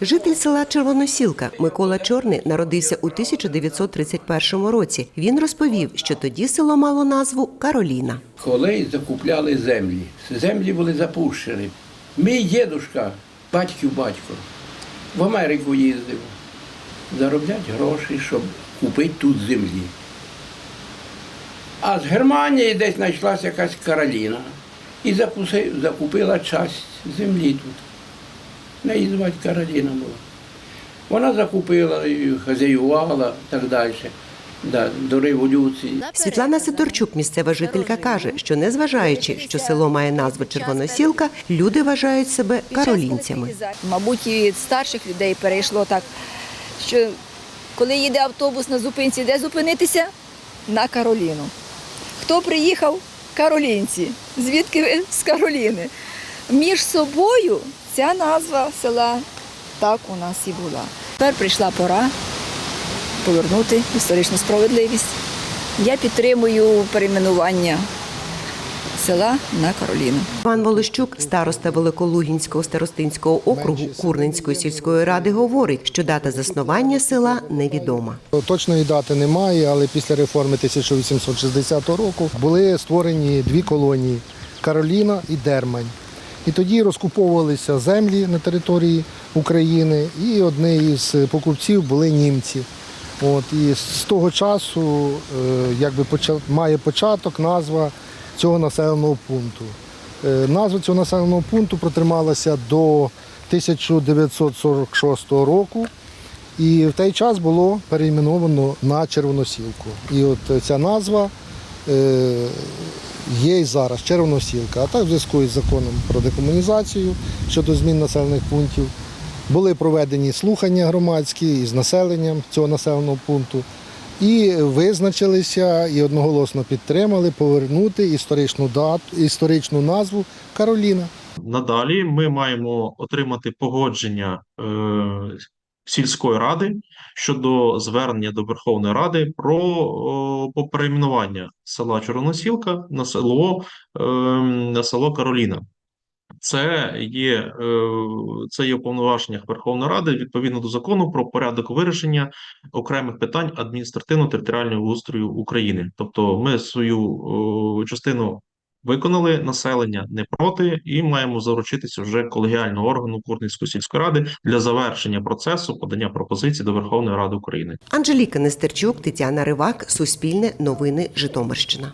Житель села Червоносілка Микола Чорний народився у 1931 році. Він розповів, що тоді село мало назву Кароліна. Коли закупляли землі, землі були запущені. Мій дідушка, батьків батько, в Америку їздив заробляти гроші, щоб купити тут землі. А з Германії десь знайшлася якась Кароліна і закупила часть землі тут. Неї звати Кароліна була. Вона закупила і хазяювала і так далі. Да, до революції. Світлана Сидорчук, місцева жителька, каже, що незважаючи, що село має назву Червоносілка, люди вважають себе каролінцями. Мабуть, і від старших людей перейшло так, що коли їде автобус на зупинці, де зупинитися? На Кароліну. Хто приїхав? Каролінці. Звідки ви з Кароліни? Між собою ця назва села так у нас і була. Тепер прийшла пора повернути історичну справедливість. Я підтримую перейменування села на Кароліну. Пан Волощук, староста Великолугінського старостинського округу Курненської сільської ради, говорить, що дата заснування села невідома. Точної дати немає, але після реформи 1860 року були створені дві колонії Кароліна і Дермань. І тоді розкуповувалися землі на території України, і одне із покупців були німці. От, і з того часу е, якби має початок назва цього населеного пункту. Е, Назва цього населеного пункту протрималася до 1946 року. І в той час було перейменовано на Червоносілку. І от ця назва е, є і зараз Червоносілка. А так в зв'язку із законом про декомунізацію щодо змін населених пунктів були проведені слухання громадські із населенням цього населеного пункту. І визначилися і одноголосно підтримали повернути історичну дату, історичну назву Кароліна. Надалі ми маємо отримати погодження е, сільської ради щодо звернення до Верховної Ради про перейменування села Чорносілка на село, е, на село Кароліна. Це є, е, це є повноваженнях Верховної Ради відповідно до закону про порядок вирішення окремих питань адміністративно-територіального устрою України. Тобто, ми свою частину виконали населення не проти, і маємо заручитися вже колегіального органу Курницької сільської ради для завершення процесу подання пропозицій до Верховної Ради України. Анжеліка Нестерчук, Тетяна Ривак, Суспільне новини Житомирщина.